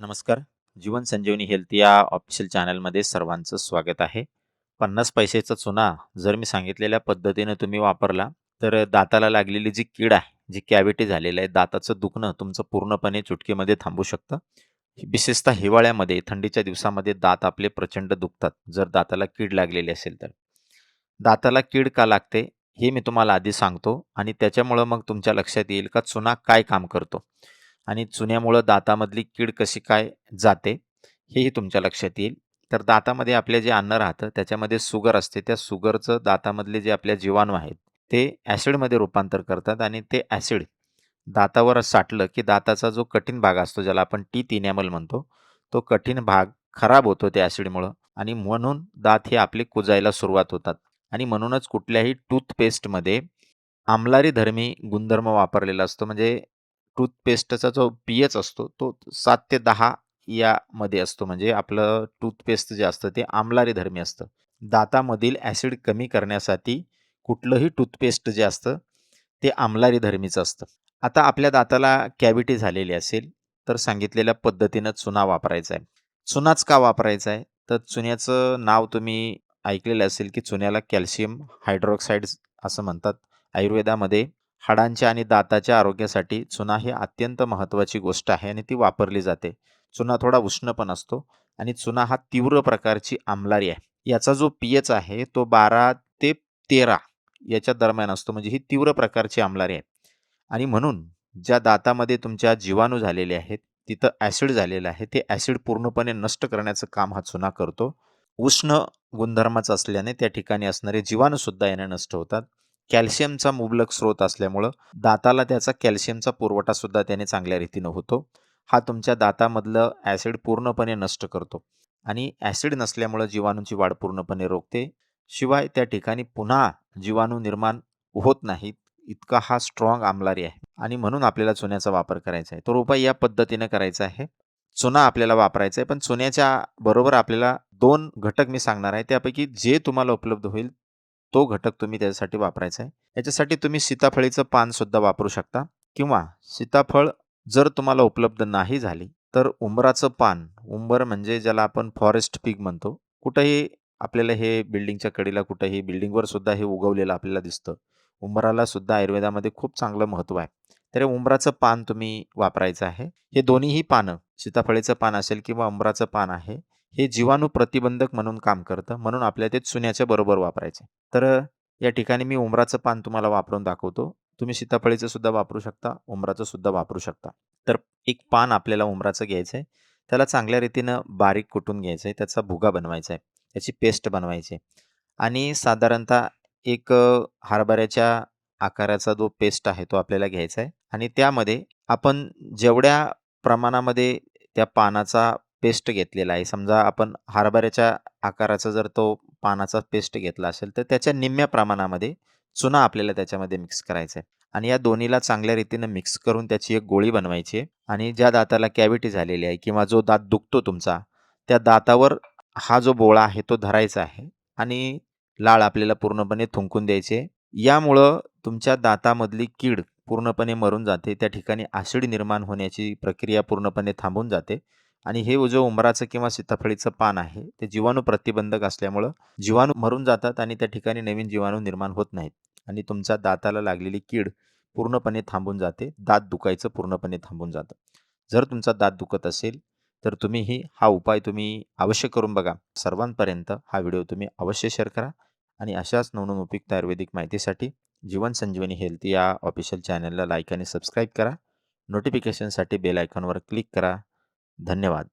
नमस्कार. जीवन संजीवनी हेल्थ या ऑफिशियल चॅनलमध्ये सर्वांचं स्वागत आहे. 50 पैशाचा चुना जर मी सांगितलेल्या पद्धतीनं तुम्ही वापरला, तर दाताला लागलेली जी कीड आहे, जी कॅव्हिटी झालेलं आहे, दाताचं दुखणं तुमचं पूर्णपणे चुटकीमध्ये थांबू शकतं. विशेषतः हिवाळ्यामध्ये, थंडीच्या दिवसामध्ये दात आपले प्रचंड दुखतात, जर दाताला कीड लागलेली असेल तर. दाताला कीड का लागते, हे मी तुम्हाला आधी सांगतो आणि त्याच्यामुळं मग तुमच्या लक्षात येईल का चुना काय काम करतो आणि चुन्यामुळं दातामधली कीड कशी काय जाते, हेही तुमच्या लक्षात येईल. तर दातामध्ये आपले जे अन्न राहतं, त्याच्यामध्ये सुगर असते. त्या सुगरचं दातामधले जे आपल्या जीवाणू आहेत, ते ॲसिडमध्ये रूपांतर करतात आणि ते ॲसिड दातावर साठलं, की दाताचा जो कठीण भाग असतो, ज्याला आपण टी इनॅमल म्हणतो, तो कठीण भाग खराब होतो त्या ॲसिडमुळं आणि म्हणून दात हे आपले कुजायला सुरुवात होतात आणि म्हणूनच कुठल्याही टूथपेस्टमध्ये आम्लारीधर्मी गुणधर्म वापरलेला असतो. म्हणजे टूथपेस्टचा जो पी-एच असतो, तो सात ते दहा यामध्ये असतो. म्हणजे आपलं टूथपेस्ट जे असतं, ते आम्लारीधर्मी असतं. दातामधील ॲसिड कमी करण्यासाठी कुठलंही टूथपेस्ट जे असतं, ते आम्लारीधर्मीचं असतं. आता आपल्या दाताला कॅव्हिटी झालेली असेल, तर सांगितलेल्या पद्धतीनं चुना वापरायचा आहे. चुनाच का वापरायचा आहे? तर चुन्याचं नाव तुम्ही ऐकलेलं असेल, की चुन्याला कॅल्शियम हायड्रॉक्साईड्स असं म्हणतात. आयुर्वेदामध्ये हाडांच्या आणि दाताच्या आरोग्यासाठी चुना ही अत्यंत महत्त्वाची गोष्ट आहे आणि ती वापरली जाते. चुना थोडा उष्ण पण असतो आणि चुना हा तीव्र प्रकारची आमलारी आहे. याचा जो पी-एच आहे, तो 12 ते 13 याच्या दरम्यान असतो. म्हणजे ही तीव्र प्रकारची आमलारी आहे आणि म्हणून ज्या दातामध्ये तुमच्या जीवाणू झालेले आहेत, तिथं ॲसिड झालेलं आहे, ते ॲसिड पूर्णपणे नष्ट करण्याचं काम हा चुना करतो. उष्ण गुणधर्माचा असल्याने त्या ठिकाणी असणारे जीवाणूसुद्धा याने नष्ट होतात. कॅल्शियमचा मुबलक स्रोत असल्यामुळं दाताला त्याचा कॅल्शियमचा पुरवठासुद्धा त्याने चांगल्या रीतीनं होतो. हा तुमच्या दातामधलं ॲसिड पूर्णपणे नष्ट करतो आणि ॲसिड नसल्यामुळं जीवाणूंची वाढ पूर्णपणे रोखते. शिवाय त्या ठिकाणी पुन्हा जीवाणू निर्माण होत नाहीत, इतका हा स्ट्राँग आमलारी आहे आणि म्हणून आपल्याला चुन्याचा वापर करायचा आहे. तर उपाय या पद्धतीनं करायचा आहे. चुना आपल्याला वापरायचा आहे, पण चुन्याच्या बरोबर आपल्याला दोन घटक मी सांगणार आहे. त्यापैकी जे तुम्हाला उपलब्ध होईल, तो घटक तुम्ही त्याच्यासाठी वापरायचा आहे. याच्यासाठी तुम्ही सीताफळीचं पानसुद्धा वापरू शकता किंवा सीताफळ जर तुम्हाला उपलब्ध नाही झाली, तर उंबराचं पान, उंबर म्हणजे ज्याला आपण फॉरेस्ट पीक म्हणतो. कुठंही आपल्याला हे बिल्डिंगच्या कडीला कुठंही बिल्डिंगवर सुद्धा हे उगवलेलं आपल्याला दिसतं. उंबराला सुद्धा आयुर्वेदामध्ये खूप चांगलं महत्त्व आहे. तर उंबराचं पान तुम्ही वापरायचं आहे. हे दोन्हीही पानं, सीताफळीचं पान असेल किंवा उंबराचं पान आहे, हे जीवाणू प्रतिबंधक म्हणून काम करतं. म्हणून आपल्या ते चुन्याच्या बरोबर वापरायचे तर या ठिकाणी मी उंबराचं पान तुम्हाला वापरून दाखवतो. तुम्ही सीताफळीचं सुद्धा वापरू शकता, उमराचं सुद्धा वापरू शकता. तर एक पान आपल्याला उंबराचं घ्यायचं आहे. त्याला चांगल्या रीतीनं बारीक कुटून घ्यायचं आहे. त्याचा भुगा बनवायचा आहे. त्याची पेस्ट बनवायची आहे आणि साधारणतः एक हरभऱ्याच्या आकाराचा जो पेस्ट आहे, तो आपल्याला घ्यायचा आहे आणि त्यामध्ये आपण जेवढ्या प्रमाणामध्ये त्या पानाचा पेस्ट घेतलेला आहे, समजा आपण हरभऱ्याच्या आकाराचा जर तो पानाचा पेस्ट घेतला असेल, तर त्याच्या निम्म्या प्रमाणामध्ये चुना आपल्याला त्याच्यामध्ये मिक्स करायचा आहे आणि या दोन्हीला चांगल्या रीतीनं मिक्स करून त्याची एक गोळी बनवायची आहे. आणि ज्या दाताला कॅव्हिटी झालेली आहे किंवा जो दात दुखतो तुमचा, त्या दातावर हा जो बोळा आहे, तो धरायचा आहे आणि लाळ आपल्याला पूर्णपणे थुंकून द्यायची यामुळं तुमच्या दातामधली कीड पूर्णपणे मरून जाते. त्या ठिकाणी आसिड निर्माण होण्याची प्रक्रिया पूर्णपणे थांबून जाते. आणि हे जो उंबराचं किंवा सीताफळीचं पान आहे, ते जीवाणू प्रतिबंधक असल्यामुळं जीवाणू मरून जातात आणि त्या ठिकाणी नवीन जीवाणू निर्माण होत नाहीत आणि तुमच्या दाताला लागलेली कीड पूर्णपणे थांबून जाते. दात दुखायचं पूर्णपणे थांबून जातं. जर तुमचा दात दुखत असेल, तर तुम्हीही हा उपाय तुम्ही अवश्य करून बघा. सर्वांपर्यंत हा व्हिडिओ तुम्ही अवश्य शेअर करा आणि अशाच नवनवीन उपयुक्त आयुर्वेदिक माहितीसाठी जीवन संजीवनी हेल्थ या ऑफिशियल चॅनलला लाईक आणि सबस्क्राईब करा. नोटिफिकेशनसाठी बेल आयकॉनवर क्लिक करा. धन्यवाद.